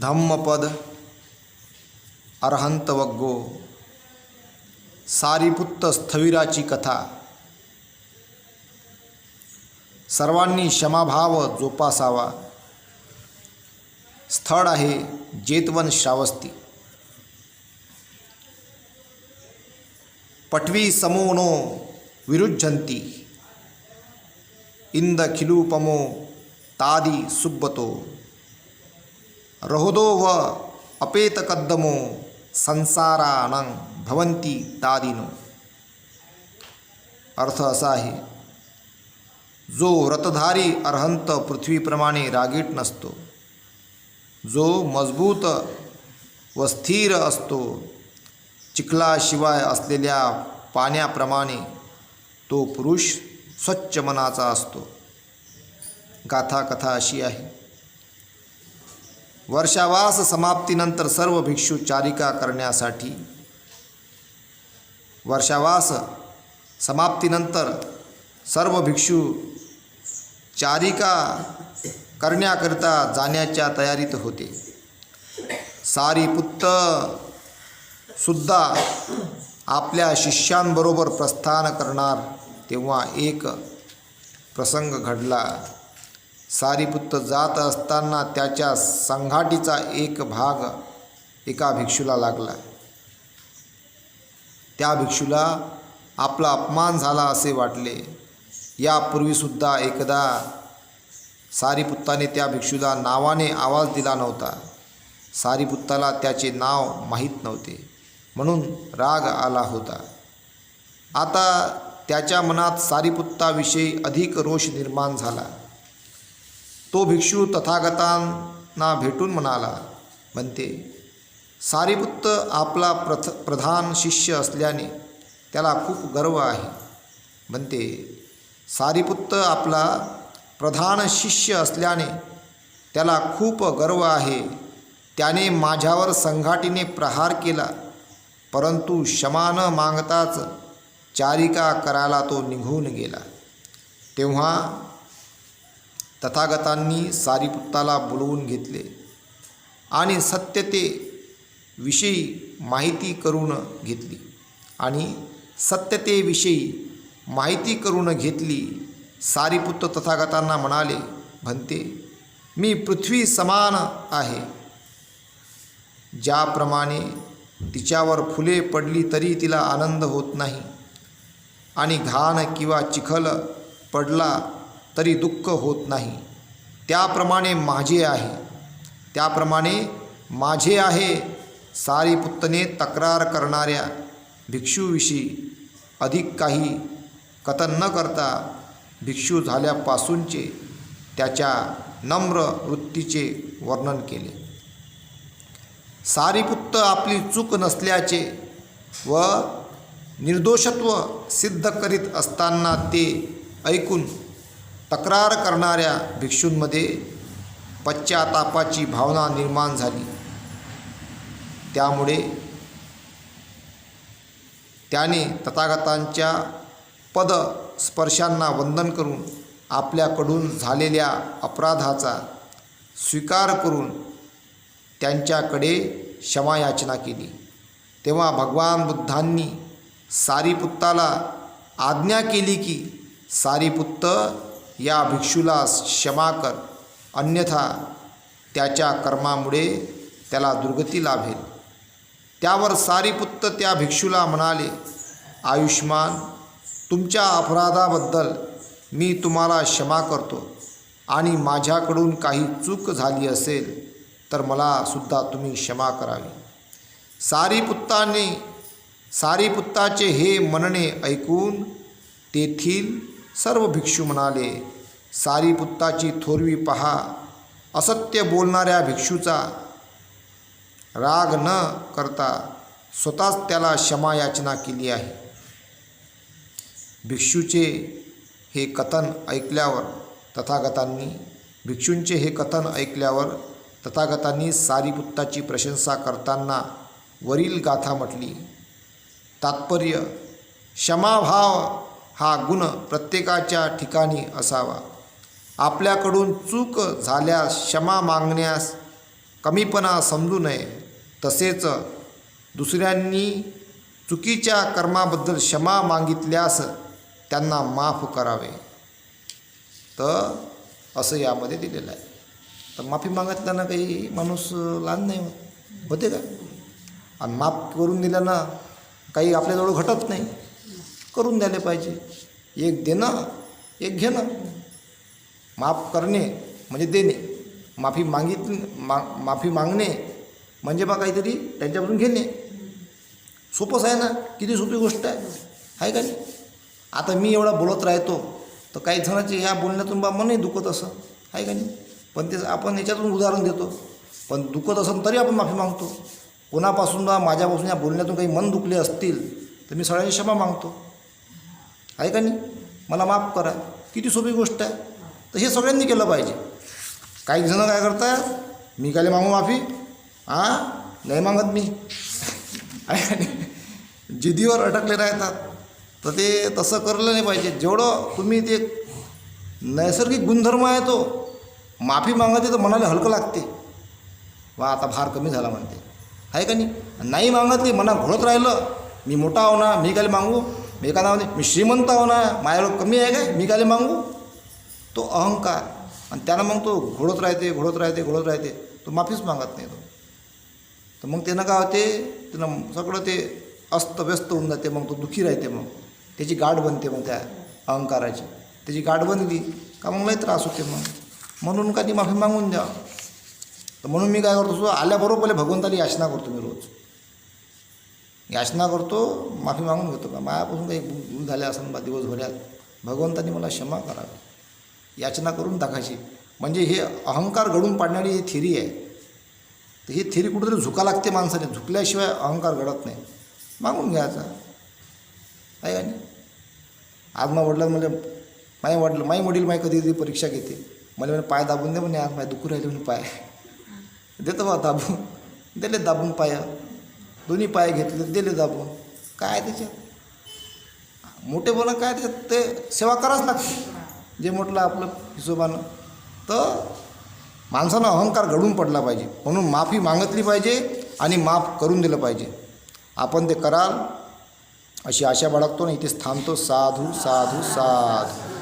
धम्मपद अर्हंत वग्गो सारीपुत्त स्थविराची कथा. सर्वांनी क्षमाभाव जोपासावा. स्थळ आहे जेतवन श्रावस्ती. पटवी समोनो विरुज्झंती इंद खिलूपमो तादी सुब्बतो. रहोदो व अपेतकद्दमो संसारानं भवंती दादिनो। अर्थ असा आहे जो रथधारी अर्हंत पृथ्वीप्रमाणे रागीट नसतो जो मजबूत व स्थिर असतो चिखलाशिवाय असलेल्या पाण्याप्रमाणे तो पुरुष स्वच्छ मनाचा असतो. गाथा कथा अशी आहे. वर्षावास समाप्तीनंतर सर्व भिक्षू चारिका करण्यासाठी वर्षावास समाप्तीनंतर सर्व भिक्षू चारिका करण्याकरिता जाण्याच्या तयारीत होते. सारीपुत्त सुद्धा आपल्या शिष्यांबरोबर प्रस्थान करणार तेव्हा एक प्रसंग घडला. सारीपुत्त जात असताना त्याच्या संघाटीचा एक भाग एका भिक्षूला लागला. त्या भिक्षूला आपला अपमान झाला असे वाटले. यापूर्वीसुद्धा एकदा सारीपुत्ताने त्या भिक्षूला नावाने आवाज दिला नव्हता. सारीपुत्ताला त्याचे नाव माहीत नव्हते. म्हणून राग आला होता. आता त्याच्या मनात सारीपुत्ताविषयी अधिक रोष निर्माण झाला. तो भिक्षू तथागतांना भेटून म्हणाला म्हणते सारीपुत्त आपला प्रथ प्रधान शिष्य असल्याने त्याला खूप गर्व आहे. म्हणते सारीपुत्त आपला प्रधान शिष्य असल्याने त्याला खूप गर्व आहे. त्याने माझ्यावर संघाटीने प्रहार केला परंतु क्षमा न मागताच चारिका करायला तो निघून गेला. तेव्हा तथागतांनी सारीपुत्ताला बोलवून घेतले. आणि सत्यतेविषयी माहिती करून घेतली. आणि सत्यतेविषयी माहिती करून घेतली. सारीपुत्त तथागतांना म्हणाले म्हणते मी पृथ्वी समान आहे. ज्याप्रमाणे तिच्यावर फुले पडली तरी तिला आनंद होत नाही. आणि घाण किंवा चिखल पडला तरी दुःख होत नाही. त्याप्रमाणे माझे आहे. त्याप्रमाणे माझे आहे. सारीपुत्तने तक्रार करणाऱ्या भिक्षूविषयी अधिक काही कथन न करता भिक्षू झाल्यापासूनचे त्याच्या नम्र वृत्तीचे वर्णन केले. सारीपुत्त आपली चूक नसल्याचे व निर्दोषत्व सिद्ध करीत असताना ते ऐकून तक्रार करणाऱ्या भिक्षूंमध्ये पश्चातापाची भावना निर्माण झाली. त्यामुळे त्याने तथागतांच्या पद स्पर्शांना वंदन करून आपल्याकडून झालेल्या अपराधाचा स्वीकार करून त्यांच्याकडे क्षमायाचना केली. तेव्हा भगवान बुद्धांनी सारीपुत्ताला आज्ञा केली की सारीपुत्त या भिक्षूला क्षमा कर. अन्यथा त्याच्या कर्मामुळे त्याला दुर्गती लाभेल. त्यावर सारीपुत्त त्या भिक्षूला म्हणाले आयुष्मान तुमच्या अपराधाबद्दल मी तुम्हाला क्षमा करतो आणि माझ्याकडून काही चूक झाली असेल तर मला सुद्धा तुम्ही क्षमा करावी. सारीपुत्ताने सारीपुत्ताचे हे म्हणणे ऐकून तेथील सर्व भिक्षू म्हणाले सारीपुत्ताची थोरवी पहा असत्य बोलणाऱ्या भिक्षूचा राग न करता स्वतःच त्याला क्षमा याचना केली आहे. भिक्षूचे हे कथन ऐकल्यावर तथागतांनी भिक्षूंचे हे कथन ऐकल्यावर तथागतांनी सारीपुत्ताची प्रशंसा करताना वरील गाथा म्हटली तात्पर्य क्षमाभाव हा गुण प्रत्येकाच्या ठिकाणी असावा. आपल्याकडून चूक झाल्यास क्षमा मागण्यास कमीपणा समजू नये. तसेच दुसऱ्यांनी चुकीच्या कर्माबद्दल क्षमा मागितल्यास त्यांना माफ करावे. तर असं यामध्ये दिलेलं आहे. तर माफी मागितल्यानं काही माणूस लहान नाही होत. होते का? आणि माफ करून दिल्यानं काही आपल्याजवळ घटत नाही. करून द्यायला पाहिजे. एक देणं एक घेणं. माफ करणे म्हणजे देणे. माफी मागित मा माफी मागणे म्हणजे बा काहीतरी त्यांच्यापासून घेणे. सोपंच आहे ना? किती सोपी गोष्ट आहे. आहे का नाही? आता मी एवढा बोलत राहतो तर काही जणांचे ह्या बोलण्यातून बा मनही दुखत असं. आहे का नाही? पण ते आपण याच्यातून उदाहरण देतो. पण दुखत असं तरी आपण माफी मागतो. कोणापासून बा माझ्यापासून या बोलण्यातून काही मन दुखले असतील तर मी सगळ्यांची क्षमा मागतो. आहे का नाही? मला माफ करा. किती सोपी गोष्ट आहे. तर हे सगळ्यांनी केलं पाहिजे. काही जणं काय करतात? मी काले मागू माफी? हां नाही मागत मी. आणि नाही? जिदीवर अटकले राहतात. तर ते तसं करलं नाही पाहिजे. जेवढं तुम्ही ते नैसर्गिक गुणधर्म आहे तो माफी मागते तर मनाला हलकं लागते. वा आता भार कमी झाला म्हणते. आहे का नाही? नाही मागतली मना घोळत राहिलं मी मोठा हो ना मी काय मागू मी का नाव मी श्रीमंत हो ना माझ्यावर कमी आहे काय? मी काले मागू? तो अहंकार आणि त्यानं मग तो घोडत राहते घोडत राहते घोडत राहते तो माफीच मागत नाही तो. तर मग त्यानं काय होते त्यानं सगळं ते अस्तव्यस्त होऊन जाते मग तो दुःखी राहते मग. त्याची गाठ बनते मग त्या अहंकाराची. त्याची गाठ बनली का मग लई त्रास होते मग. म्हणून का ती माफी मागून द्या. तर म्हणून मी काय करतो आल्याबरोबर पहिले भगवंताला याचना करतो मी रोज. याचना करतो माफी मागून घेतो. का मायापासून काही भूल झाल्या असं बा दिवसभरात भगवंतांनी मला क्षमा करावी. याचना करून टाकायची. म्हणजे हे अहंकार घडून पाडणारी ही थिरी आहे. तर ही थिरी कुठेतरी झुका लागते माणसाने. झुकल्याशिवाय अहंकार घडत नाही. मागून घ्यायचा. आहे का नाही? आज मग वडिला म्हणजे माई वडील माई वडील माई कधी कधी परीक्षा घेते. मला म्हणे पाय दाबून दे म्हणे आज माय दुखू राहिले म्हणे पाय. देतो बा दाबून. दिले दाबून पाय. दोन्ही पाय घेतले दिले दाबून काय त्याच्यात? मोठे बोला काय त्याच्यात? ते सेवा करावंच लागते. जे म्हटलं आपलं हिशोबानं. तर माणसानं अहंकार घडून पडला पाहिजे. म्हणून माफी मागितली पाहिजे आणि माफ करून दिलं पाहिजे. आपण ते कराल अशी आशा बाळगतो ना इथेच थांबतो. साधू साधू साधू.